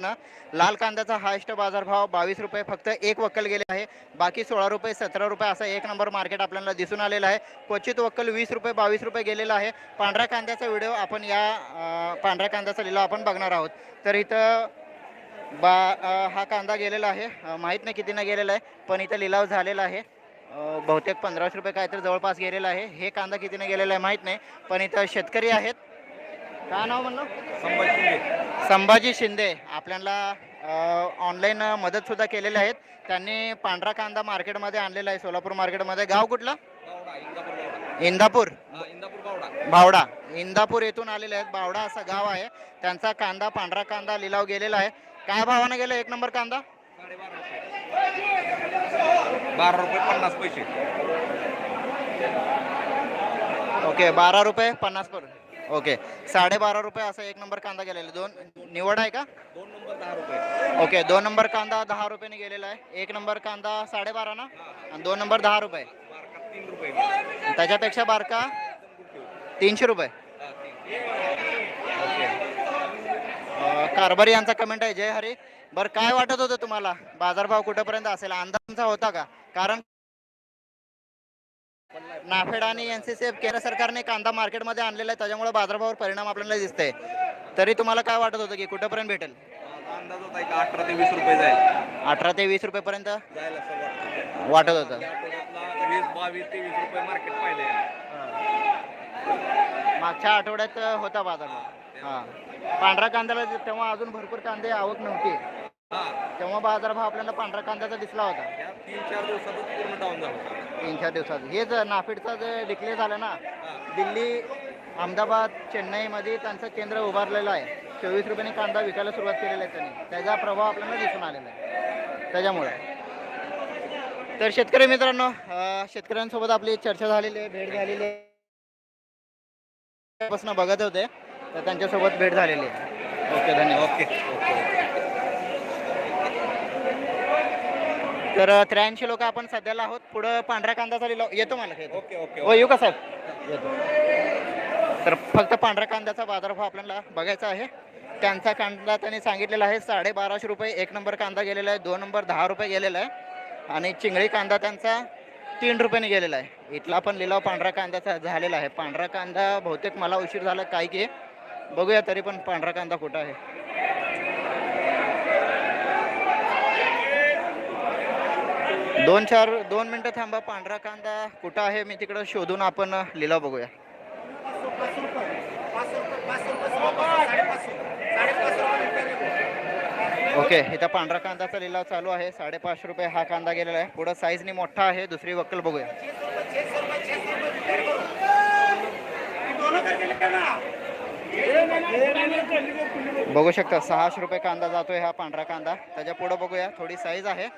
ना? लाल कांद्याचा हायस्ट बाजारभाव बावीस रुपये फक्त एक वक्कल गेले आहे. बाकी सोळा रुपये सतरा रुपये असा एक नंबर मार्केट आपल्याला दिसून आलेलं आहे. क्वचित वक्कल वीस रुपये बावीस रुपये गेलेला आहे. पांढऱ्या कांद्याचा व्हिडिओ आपण या पांढऱ्या कांद्याचा लिलाव आपण बघणार आहोत. तर इथं बा हा कांदा गेलेला आहे. माहीत नाही कितीनं गेलेला आहे पण इथं लिलाव झालेला आहे. बहुतेक पंधराशे रुपये काहीतरी जवळपास गेलेला आहे. हे कांदा कितीनं गेलेला आहे माहीत नाही पण इथं शेतकरी आहेत. काय नाव म्हणलं? संभाजी संभाजी शिंदे. आपल्याला ऑनलाईन मदतसुद्धा केलेले आहेत. त्यांनी पांढरा कांदा मार्केटमध्ये आणलेला आहे सोलापूर मार्केटमध्ये. गाव कुठलं? इंदापूर बावडा. इंदापूर. इंदापूर बावडा. बावडा. इंदापूर येथून आलेले आहेत. बावडा असं गाव आहे. त्यांचा कांदा पांढरा कांदा लिलाव गेलेला आहे. काय भावानं गेला एक नंबर कांदा? बारा रुपये पन्नास पैसे. ओके बारा रुपये पन्नास पर ओके. साडेबारा रुपये असं एक नंबर कांदा गेलेला. दोन निवड आहे का? दोन नंबर दहा रुपये. ओके दोन नंबर कांदा दहा रुपयाने गेलेला आहे. एक नंबर कांदा साडेबारा ना? आणि दोन नंबर दहा रुपये. त्याच्यापेक्षा बारका तीनशे रुपये. कारभारी यांचा कमेंट आहे. जय हरी. बरं काय वाटत होतं तुम्हाला? बाजारभाव कुठेपर्यंत असेल? अंदाज तुमचा होता का? कारण नाफेड आणि एन सी सी एफ केंद्र सरकारने कांदा मार्केटमध्ये आणलेला आहे त्याच्यामुळे बाजारभावावर परिणाम आपल्याला दिसतंय. तरी तुम्हाला काय वाटत होतं की कुठेपर्यंत भेटेल? माझा अंदाज होता एक अठरा ते वीस रुपये जाईल. अठरा ते वीस रुपयेपर्यंत? जायला वाटतं. होतं. या आठवड्यातला वीस बावीस तेवीस रुपये मार्केट पाहिलं मागच्या आठवड्यात होता बाजारभाव. हां. पांढरा कांद्याला जे- तेव्हा अजून भरपूर कांदे आवक नव्हती. तेव्हा बाजारभाव आपल्याला पांढरा कांद्याचा दिसला होता. या तीन चार दिवसातच पूर्ण डाऊन झालं तीन चार दिवसात. हेच नाफेडचं जे डिक्लेअर झालं ना. दिल्ली अहमदाबाद चेन्नईमध्ये त्यांचं केंद्र उभारलेलं आहे. चोवीस रुपयांनी कांदा विकायला सुरुवात केलेला आहे त्यांनी. त्याचा प्रभाव आपल्याला दिसून आलेला आहे. त्याच्यामुळे. तर शेतकरी मित्रांनो अं, शेतकऱ्यांसोबत आपली चर्चा झालेली आहे भेट झालेली आहे. पासून बघत होते तर त्यांच्यासोबत भेट झालेली आहे. ओके धन्यवाद. ओके. तर त्र्याऐंशी लोक आपण सध्याला आहोत. पुढं पांढऱ्या कांद्याचा लिलाव येतो मला ओके ओके हो येऊ का साहेब? येतो. तर फक्त पांढऱ्या कांद्याचा बाजारभाव आपल्याला बघायचा आहे. त्यांचा कांदा त्यांनी सांगितलेला आहे साडेबाराशे रुपये एक नंबर कांदा गेलेला आहे दोन नंबर दहा रुपये गेलेला आहे. आणि चिंगळी कांदा त्यांचा तीन रुपयाने गेलेला आहे. इथला पण लिलाव पांढरा कांद्याचा झालेला आहे. पांढरा कांदा बहुतेक मला उशीर झाला काय की बघूया तरी पण पांढरा कांदा कुठं आहे. दोन चार दोन मिनटं थांबा पांढरा कांदा कुठं आहे मी तिकडं शोधून आपण लिलाव बघूया. ओके इथं पांढरा कांदाचा लिलाव चालू आहे. साडेपाचशे रुपये हा कांदा गेलेला आहे. पुढं साईजनी मोठा आहे दुसरी वक्कल बघूया. बघू शकता सहाशे रुपये कांदा जातोय हा पांढरा कांदा. त्याच्या पुढं बघूया थोडी साईज आहे.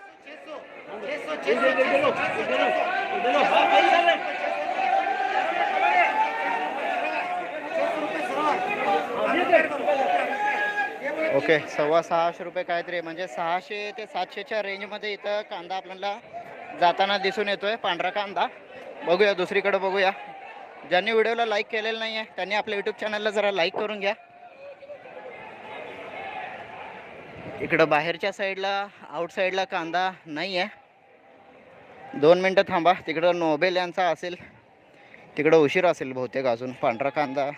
ओके सव्वा सहाशे रुपये काहीतरी म्हणजे सहाशे ते सातशेच्या रेंजमध्ये इथं कांदा आपल्याला जाताना दिसून येतोय पांढरा कांदा. बघूया दुसरीकडे बघूया. ज्यांनी व्हिडिओला लाईक केलेलं नाही आहे त्यांनी आपल्या यूट्यूब चॅनलला जरा लाईक करून घ्या. इकडं बाहेरच्या साईडला आउट साईडला कांदा नाही आहे दोन मिनटं थांबा. तिकडं नोबेल यांचा असेल तिकडं उशीर असेल बहुतेक अजून पांढरा कांदा.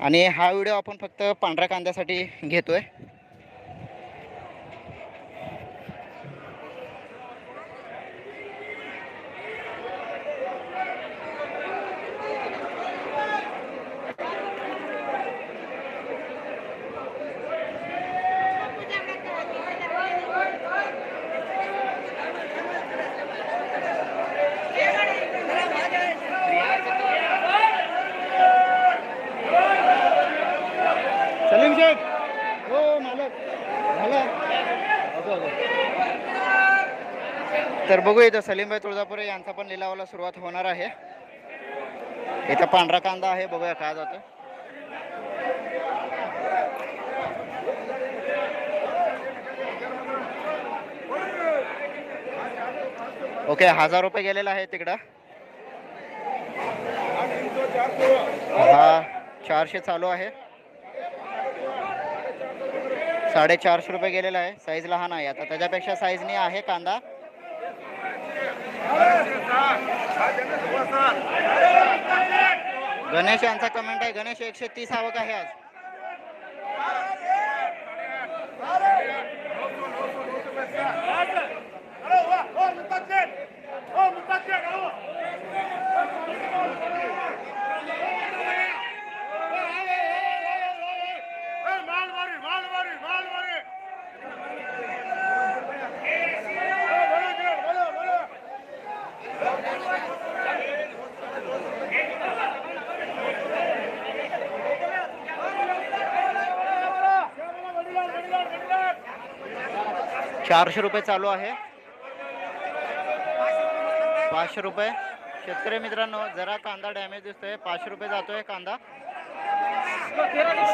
आणि हा व्हिडिओ आपण फक्त पांढऱ्या कांद्यासाठी घेतो आहे शेख हो मालक झालं ओके ओके तर बघू इथं सलीमभाई तुळजापुरे यांचा पण लिलावाला सुरुवात होणार आहे. इथं पांढरा कांदा आहे बघूया काय जातं. ओके हजार रुपये गेलेला आहे तिकडं. हा चारशे चालू आहे. साडेचारशे रुपये गेलेला आहे साईज लहान आहे आता त्याच्यापेक्षा साईजनी आहे कांदा गणेश यांचा कमेंट आहे गणेश एकशे तीस आवक आहे आज चारशे रुपये चालू आहे. पाचशे रुपये. शेतकरी मित्रांनो जरा कांदा डॅमेज दिसतोय. पाचशे रुपये जातोय कांदा.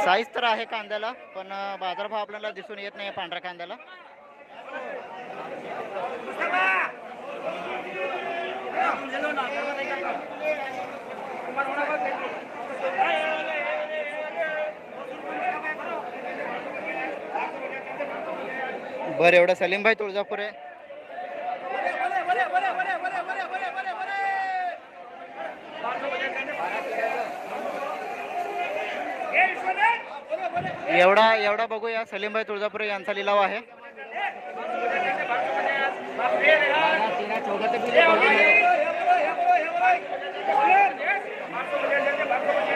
साईज तर आहे कांद्याला पण बाजारभाव आपल्याला दिसून येत नाही पांढऱ्या कांद्याला. बरं एवढं सलीमभाई तुळजापूर आहे. एवढा एवढा बघूया सलीमभाई तुळजापूर यांचा लिलाव आहे.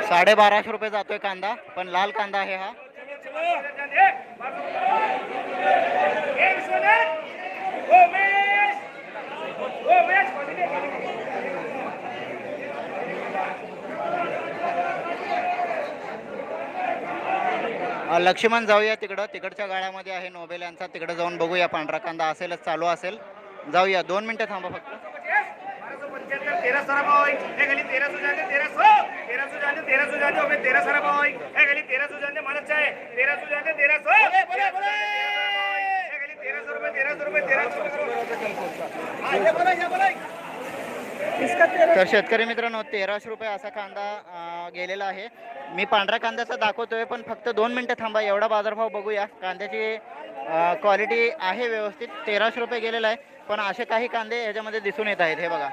साडेबाराशे रुपये जातोय कांदा पण लाल कांदा आहे हा. लक्ष्मण जाऊया तिकडं. तिकडच्या गाळ्यामध्ये आहे नोबेल यांचा. तिकडं जाऊन बघूया. पांढरा कांदा असेलच चालू असेल. जाऊया. दोन मिनिटं थांबा फक्त. तेरह सारा भाव है गली तेरह सौ जाने सौ. तेरह सौ जाने तेरह सौ जाने अबे तेरह सारा है गली तेरह सौ. जाने चाहे सौ जाने सौ गली तेरह सौ रुपए तेरह सौ रुपए तेरह सौ हाँ, ये बोला ये बोला. तर शेतकरी मित्रांनो तेराशे रुपये असा कांदा गेलेला आहे. मी पांढऱ्या कांद्याचा दाखवतोय पण फक्त दोन मिनटं थांबा एवढा बाजारभाव बघूया. कांद्याची क्वालिटी आहे व्यवस्थित. तेराशे रुपये गेलेला आहे पण असे काही कांदे याच्यामध्ये दिसून येत आहेत हे बघा.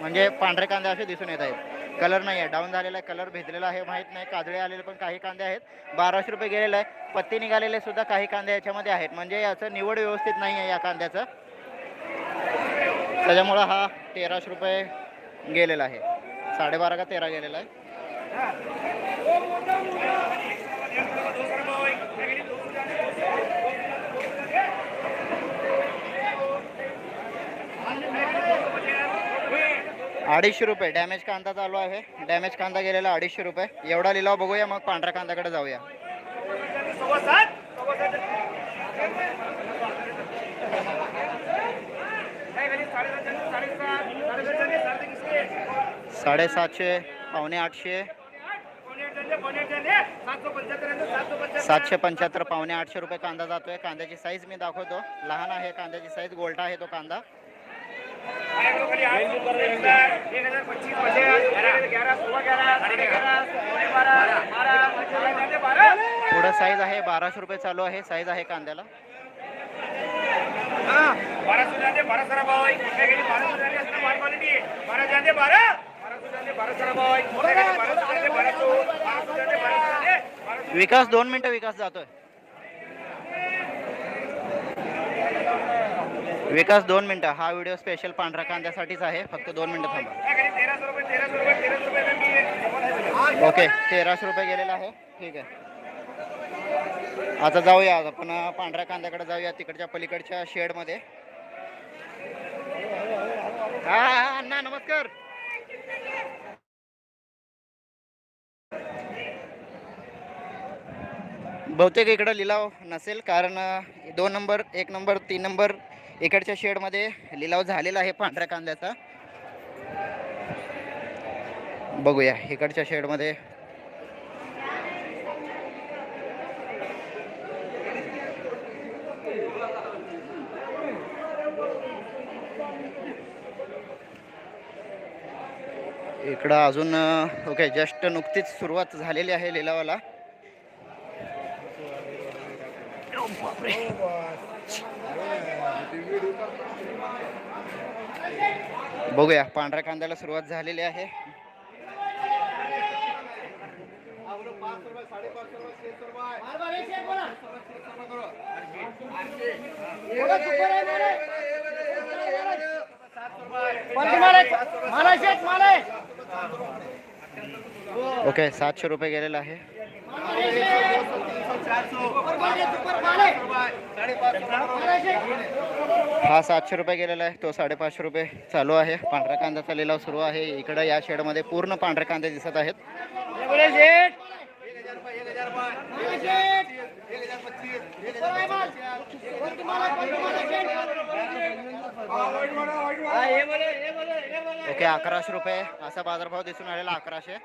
म्हणजे पांढरे कांदे असे दिसून येत आहेत. कलर नाही आहे डाऊन झालेला आहे. कलर भेटलेला आहे. माहीत नाही. काजळे आलेले पण काही कांदे आहेत. बाराशे रुपये गेलेला आहे. पत्ती निघालेले सुद्धा काही कांदे याच्यामध्ये आहेत. म्हणजे याचं निवड व्यवस्थित नाही आहे या कांद्याचं. त्याच्यामुळं हा तेराशे रुपये गेलेला आहे. साडेबारा का तेरा गेलेला आहे. अडीचशे रुपये. डॅमेज कांदा चालू आहे. डॅमेज कांदा गेलेला अडीचशे रुपये. एवढा लिलाव बघूया. मग पांढऱ्या कांद्याकडे जाऊया. साडेसातशे पावणे आठशे. सातशे पंच्याहत्तर पावणे आठशे रुपये कांदा जातोय. कांद्याची साईज मी दाखवतो. लहान आहे कांद्याची साईज गोल्टा आहे तो कांदा. पुढं साईज आहे बाराशे रुपये चालू आहे. साईज आहे कांद्याला. विकास दोन मिनिटं विकास जातोय. विकास दोन मिनटं. हा व्हिडिओ स्पेशल पांढऱ्या कांद्यासाठीच आहे. फक्त दोन मिनटं थांबा. ओके तेराशे रुपये गेलेला आहे. ठीक आहे. आता जाऊया आज आपण पांढऱ्या कांद्याकडे जाऊया तिकडच्या पलीकडच्या शेडमध्ये. हा हा, अण्णा नमस्कार. बहुतेक इकडं लिलाव नसेल कारण दोन नंबर एक नंबर तीन नंबर इकडच्या शेडमध्ये लिलाव झालेला आहे पांढऱ्या कांद्याचा. बघूया इकडच्या शेडमध्ये इकडं अजून ओके जस्ट नुकतीच सुरुवात झालेली आहे लिलावाला. बघूया पांढऱ्या कांद्याला सुरुवात झालेली आहे. ओके सातशे रुपये गेलेला आहे. हा सातशे रुपये गेलेला आहे. तो साडेपाचशे रुपये चालू आहे. पांढऱ्या कांद्याचा लिलाव सुरू आहे. इकडं या शेडमध्ये पूर्ण पांढरे कांदे दिसत आहेत. ओके अकराशे रुपये असा बाजारभाव दिसून आलेला अकराशे.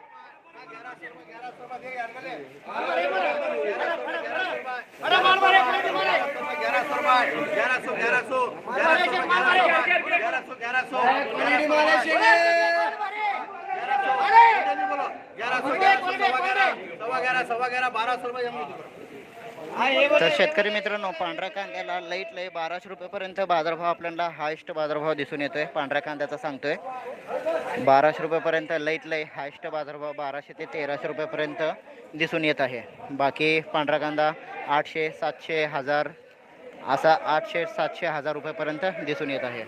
સવા અગિયાર સવા અગિયાર બારસો રૂપિયા तर शेतकरी मित्रांनो पांढऱ्या कांद्याला लईट लई बाराशे रुपयेपर्यंत बाजारभाव आपल्याला हायस्ट बाजारभाव दिसून येतोय. पांढऱ्या कांद्याचा सांगतोय. बाराशे रुपयेपर्यंत लईट लई हायस्ट बाजारभाव बाराशे ते तेराशे रुपयेपर्यंत दिसून येत आहे. बाकी पांढरा कांदा आठशे सातशे हजार असा आठशे सातशे हजार रुपयेपर्यंत दिसून येत आहे.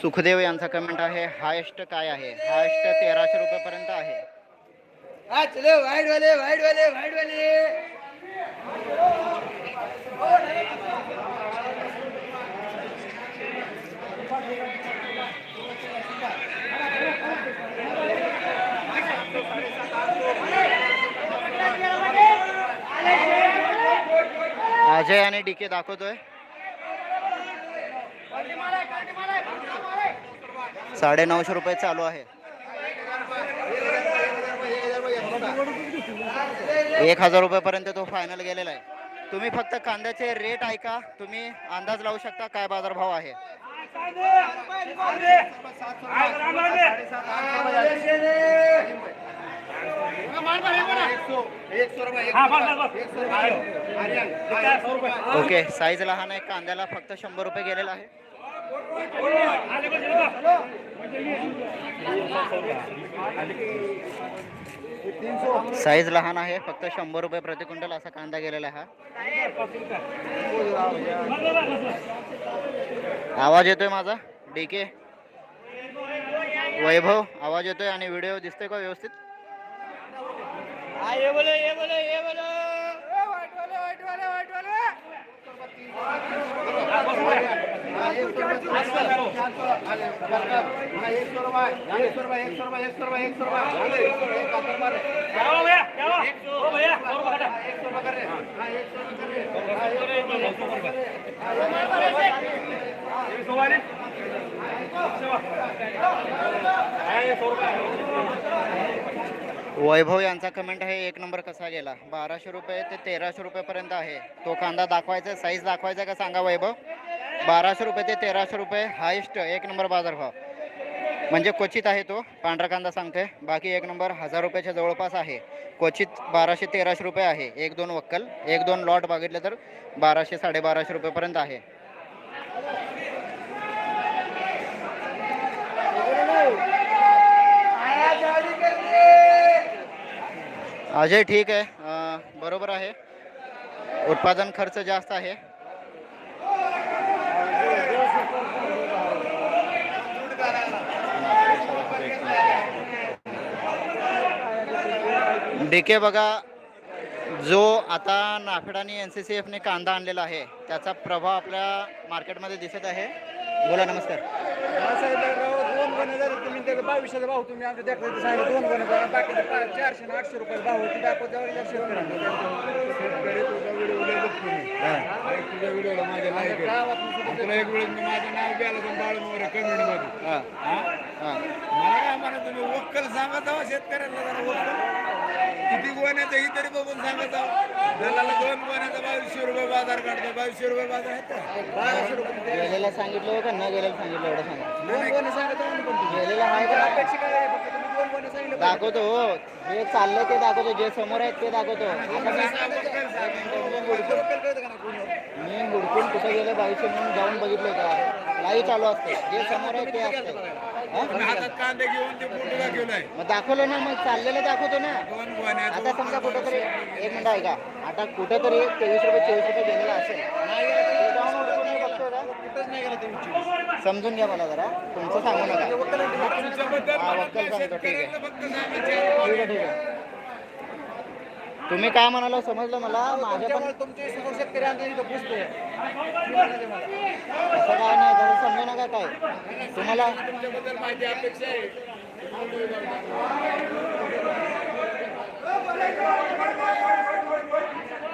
सुखदेव यांचा कमेंट आहे. हायेस्ट काय आहे? हायेस्ट तेराशे रुपयेपर्यंत आहे. चलो वाईट वाले वाईट वाले वाईट वाले. अजय आणि डी के दाखवतोय. साडे नऊशे रुपये चालू आहे. एक हजार रुपयापर्यंत तो फायनल गेलेला आहे. तुम्ही फक्त कांद्याचे रेट ऐका. तुम्ही अंदाज लावू शकता काय बाजारभाव आहे. ओके साईज लहान आहे. कांद्याला फक्त शंभर रुपये गेलेला आहे. साईज लहान आहे फक्त शंभर रुपये प्रति क्विंटल असा कांदा गेलेला हा. आवाज येतोय माझा? डीके वैभव आवाज येतोय आणि व्हिडिओ दिसतोय का व्यवस्थित? वैभव यांचा कमेंट आहे एक नंबर कसा गेला? बाराशे रुपये ते तेराशे रुपयेपर्यंत आहे. तो कांदा दाखवायचा साईज दाखवायचा का सांगा वैभव? बाराशे रुपये ते तेराशे रुपये. हायेस्ट एक नंबर बाजारभाव म्हणजे क्वचित आहे तो पांढरा कांदा सांगते बाकी एक नंबर हजार रुपयाच्या जवळपास आहे. क्वचित बाराशे तेराशे रुपये आहे. एक दोन वक्कल एक दोन लॉट बघितले तर बाराशे साडेबाराशे रुपयेपर्यंत आहे. अजय ठीक आहे. बरोबर आहे. उत्पादन खर्च जास्त आहे. डीके बघा जो आता नाफेड आणि एन सी सी एफने कांदा आणलेला आहे त्याचा प्रभाव आपल्या मार्केटमध्ये दिसत आहे. बोला नमस्कार. दोन गोणे जर तुम्ही ते भाव तुम्ही आमच्या देखत सांगितलं दोन गोणे चारशे आणि आठशे रुपये भाव होते दाखवत जवळ तुला एक वेळेस मी माझं नाव गेलं कमेंटमध्ये. हां. हा? हां. मला काय म्हणा तुम्ही वक्कल सांगत शेतकऱ्यांना जरा वक्कल. किती गोण्याचं ही तरी बघून सांगत आहो दलाला दोन गोण्याचा बावीसशे रुपये बाजार काढतो बावीसशे रुपये बाजार आहेत का? बाराशे रुपये गेलेला सांगितलं का न गेलेलं सांगितलं एवढं सांगा आहो. गेलेला आहे का अपेक्षा काय आहे? दाखवतो हो. जे चाललंय ते दाखवतो. जे समोर आहेत ते दाखवतो. मी हुडकून कुठे गेले बाईचे म्हणून जाऊन बघितलं का? लाईव्ह चालू असते. जे समोर आहे ते असते. मग दाखवलं ना मग चाललेलं दाखवतो ना. आता समजा कुठेतरी एक मिनिट ऐका. आता कुठेतरी तेवीस रुपये चोवीस रुपये गेलेला असेल. का? समजून घ्या मला जरा. तुमचं सांगू नका. तुम्ही काय म्हणाला समजलं मला? माझ्या पण तुमचे समोर शेतकरी आमच्या इथं पुसतोय. असं काय नाही तसं समजू नका काय. तुम्हाला अपेक्षा आहे.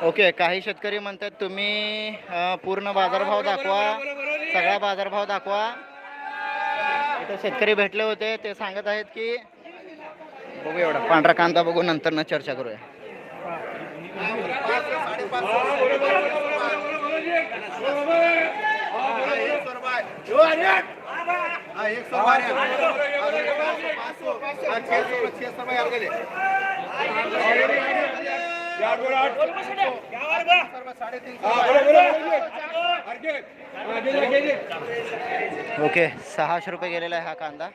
ओके काही शेतकरी म्हणतात तुम्ही पूर्ण बाजारभाव दाखवा. सगळा बाजारभाव दाखवा. इथं शेतकरी भेटले होते ते सांगत आहेत की बघू एवढा पांढरा कांदा बघू नंतर ना चर्चा करूया ओके सहाशे रुपये गेलेला आहे हा कांदा.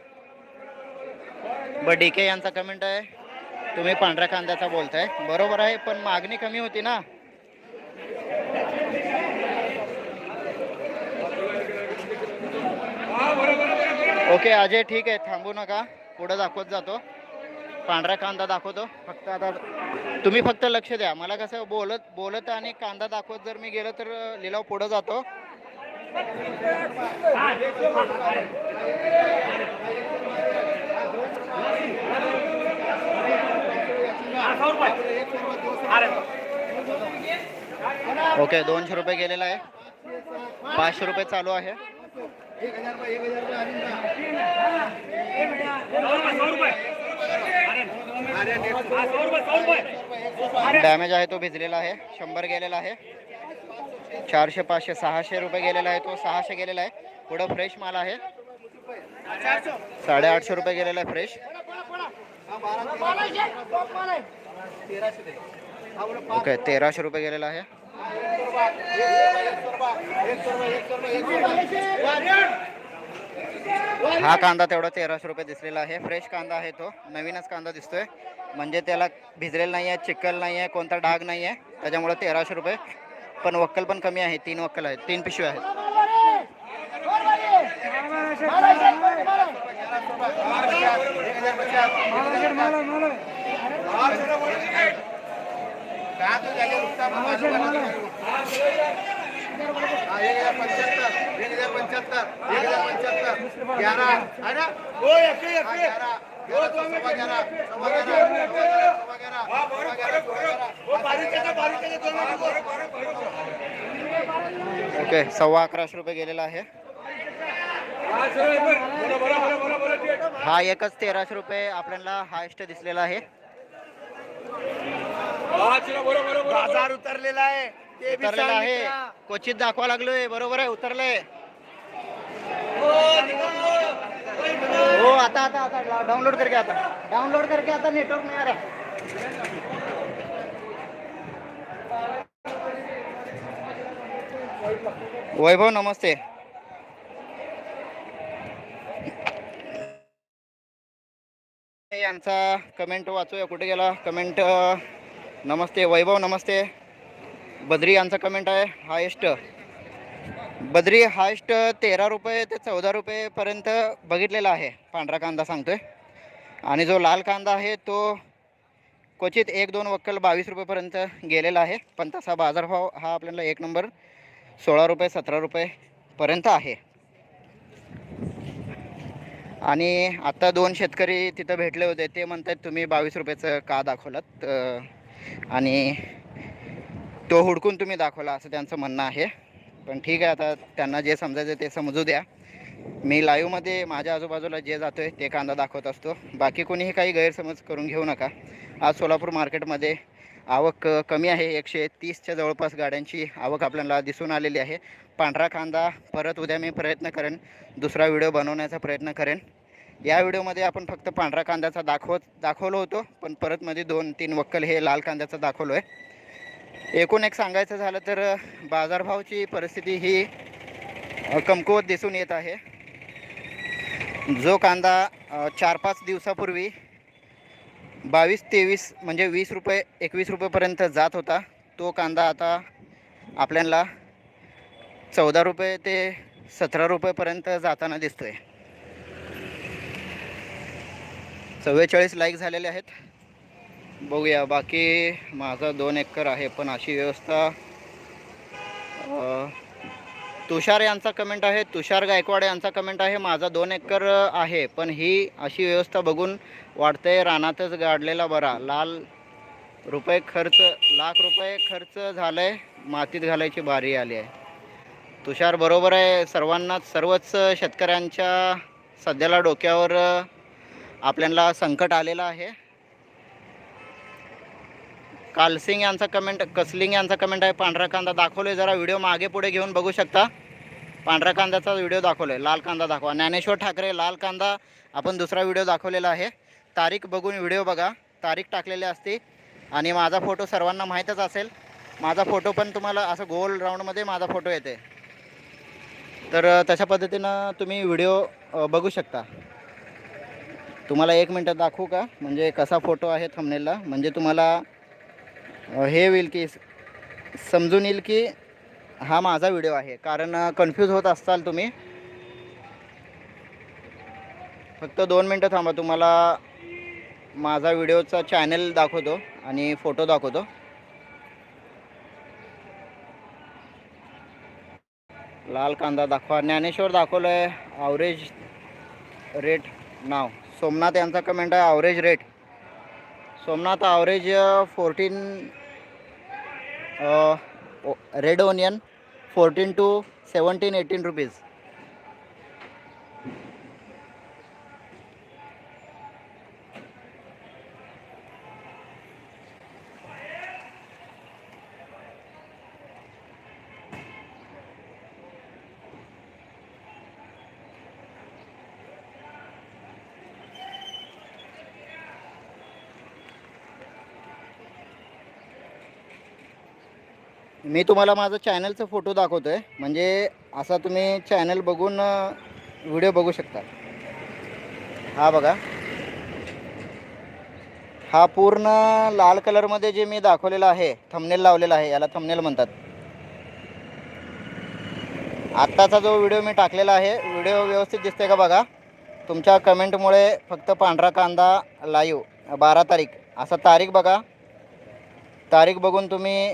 ब डी के यांचा कमेंट आहे. तुम्ही पांढऱ्या कांद्याचा बोलताय. बरोबर आहे पण मागणी कमी होती ना. ओके अजय ठीक आहे. थांबू नका. पुढं दाखवत जातो. पांढरा कांदा दाखवतो. फक्त आता तुम्ही फक्त लक्ष द्या. मला कसं बोलत बोलत आणि कांदा दाखवत जर मी गेलो तर लिलाव पुढं जातो. ओके दोनशे रुपये गेलेला आहे. पाचशे रुपये चालू आहे. डॅमेज आहे तो भिजलेला आहे. शंभर गेलेला आहे. चारशे पाचशे सहाशे रुपये गेलेला आहे तो. सहाशे गेलेला आहे. पुढं फ्रेश माल आहे. साडेआठशे रुपये गेलेला आहे फ्रेश ओके तेराशे रुपये गेलेला आहे. हा कांदा तेवढा तेराशे रुपये दिसलेला आहे. फ्रेश कांदा आहे तो. नवीनच कांदा दिसतोय. म्हणजे त्याला भिजलेला नाही आहे चिकल नाही आहे कोणता डाग नाही आहे त्याच्यामुळे तेराशे रुपये. पण वक्कल पण कमी आहे. तीन वक्कल आहेत. तीन पिशव्या आहेत. ओके सव्वा अकराशे रुपये गेलेला आहे. हा एकच तेराशे रुपये आपल्याला हायस्ट दिसलेला आहे. बाजार उतरलेला आहे. उतरलेला आहे. क्वचित दाखवा लागलोय. बरोबर आहे उतरलंय. हो आता आता आता. डाउनलोड करके आता. डाउनलोड करके आता नेटवर्क नहीं आ रहा वैभव नमस्ते. यांचा कमेंट वाचूया. कुठे गेला? कमेंट नमस्ते. वैभव नमस्ते. बद्री यांचा कमेंट आहे हायेस्ट बद्री हायेस्ट तेरा रुपये ते चौदा रुपयेपर्यंत बघितलेला आहे पांढरा कांदा सांगतोय. आणि जो लाल कांदा आहे तो क्वचित एक दोन वक्कल बावीस रुपयेपर्यंत गेलेला आहे पण तसा बाजारभाव हा आपल्याला एक नंबर सोळा रुपये सतरा रुपयेपर्यंत आहे. आणि आत्ता दोन शेतकरी तिथं भेटले होते ते म्हणतात तुम्ही बावीस रुपयाचं का दाखवलात? आणि तो हुडकून तुम्ही दाखवला असं त्यांचं म्हणणं आहे. पण ठीक आहे आता त्यांना जे समजायचं ते समजू द्या. मी लाईव्हमध्ये माझ्या आजूबाजूला जे जातो आहे ते कांदा दाखवत असतो. बाकी कोणीही काही गैरसमज करून घेऊ नका. आज सोलापूर मार्केटमध्ये आवक कमी आहे. एकशे तीसच्या जवळपास गाड्यांची आवक आपल्याला दिसून आलेली आहे. पांढरा कांदा परत उद्या मी प्रयत्न करेन. दुसरा व्हिडिओ बनवण्याचा प्रयत्न करेन. या व्हिडिओमध्ये आपण फक्त पांढरा कांद्याचा दाखवत दाखवलो होतो. पण परत मध्ये दोन तीन वक्कल हे लाल कांद्याचं दाखवलो आहे एकूण एक सांगायचं झालं तर बाजारभावची बाजारभावाची परिस्थिती ही कमकुवत दिसून येत आहे. जो कांदा चार पाच दिवसापूर्वी बावीस तेवीस म्हणजे वीस रुपये एकवीस रुपयेपर्यंत जात होता तो कांदा आता आपल्याला चौदा रुपये ते सतरा रुपयेपर्यंत जाताना दिसतोय. चव्वेचाळीस लाईक झालेले आहेत. बघूया. बाकी माझा दोन एकर आहे पण अशी व्यवस्था तुषार यांचा कमेंट आहे तुषार गायकवाड यांचा कमेंट आहे माझा दोन एकर आहे पण ही अशी व्यवस्था बघून वाटतंय रानातच गाडलेला बरा. लाल रुपये खर्च लाख रुपये खर्च झालाय मातीत घालायची बारी आली आहे. तुषार बरोबर आहे सर्वांनाच सर्वच शेतकऱ्यांच्या सध्याला डोक्यावर आपल्याला संकट आलेलं आहे. कालसिंग यांचा कमेंट कसलिंग यांचा कमेंट आहे. पांढरा कांदा दाखवलोय. जरा व्हिडिओ मागे पुढे घेऊन बघू शकता. पांढरा कांद्याचा व्हिडिओ दाखवलोय. लाल कांदा दाखवा. ज्ञानेश्वर ठाकरे लाल कांदा. आपण दुसरा व्हिडिओ दाखवलेला आहे. तारीख बघून व्हिडिओ बघा. तारीख टाकलेली असते. आणि माझा फोटो सर्वांना माहीतच असेल. माझा फोटो पण तुम्हाला असं गोल राऊंडमध्ये माझा फोटो येते. तर तशा पद्धतीनं तुम्ही व्हिडिओ बघू शकता. तुम्हाला एक मिनटं दाखवू का? म्हणजे कसा फोटो आहे थंबनेलला म्हणजे तुम्हाला हे होईल की समजून येईल की हा माझा व्हिडिओ आहे. कारण कन्फ्यूज होत असाल तुम्ही. फक्त दोन मिनटं थांबा तुम्हाला माझा व्हिडिओचा चॅनल दाखवतो आणि फोटो दाखवतो. लाल कांदा दाखवा. ज्ञानेश्वर दाखवलं आहे ॲव्हरेज रेट नाव. सोमनाथ यांचा कमेंट आहे average rate Somnath average fourteen red onion fourteen to seventeen eighteen rupees मी तुम्हाला माझं चॅनलचं फोटो दाखवतो आहे म्हणजे असा तुम्ही चॅनल बघून व्हिडिओ बघू शकता. हा बघा. हा पूर्ण लाल कलरमध्ये जे मी दाखवलेला आहे थमनेल लावलेला आहे याला थमनेल म्हणतात. आत्ताचा जो व्हिडिओ मी टाकलेला आहे व्हिडिओ व्यवस्थित दिसते का बघा? तुमच्या कमेंटमुळे फक्त पांढरा कांदा लाईव्ह बारा तारीख. असा तारीख बघा. तारीख बघून तुम्ही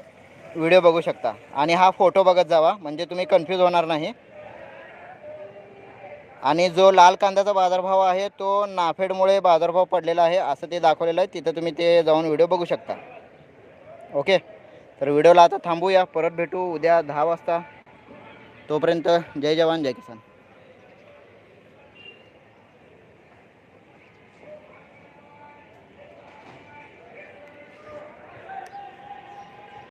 व्हिडिओ बघू शकता. आणि हा फोटो बघत जावा म्हणजे तुम्ही कन्फ्यूज होणार नाही. आणि जो लाल कांद्याचा बाजारभाव आहे तो नाफेडमुळे बाजारभाव पडलेला आहे असं ते दाखवलेलं आहे. तिथं तुम्ही ते जाऊन व्हिडिओ बघू शकता. ओके तर व्हिडिओला आता थांबूया. परत भेटू उद्या दहा वाजता. तोपर्यंत जय जवान जय किसान.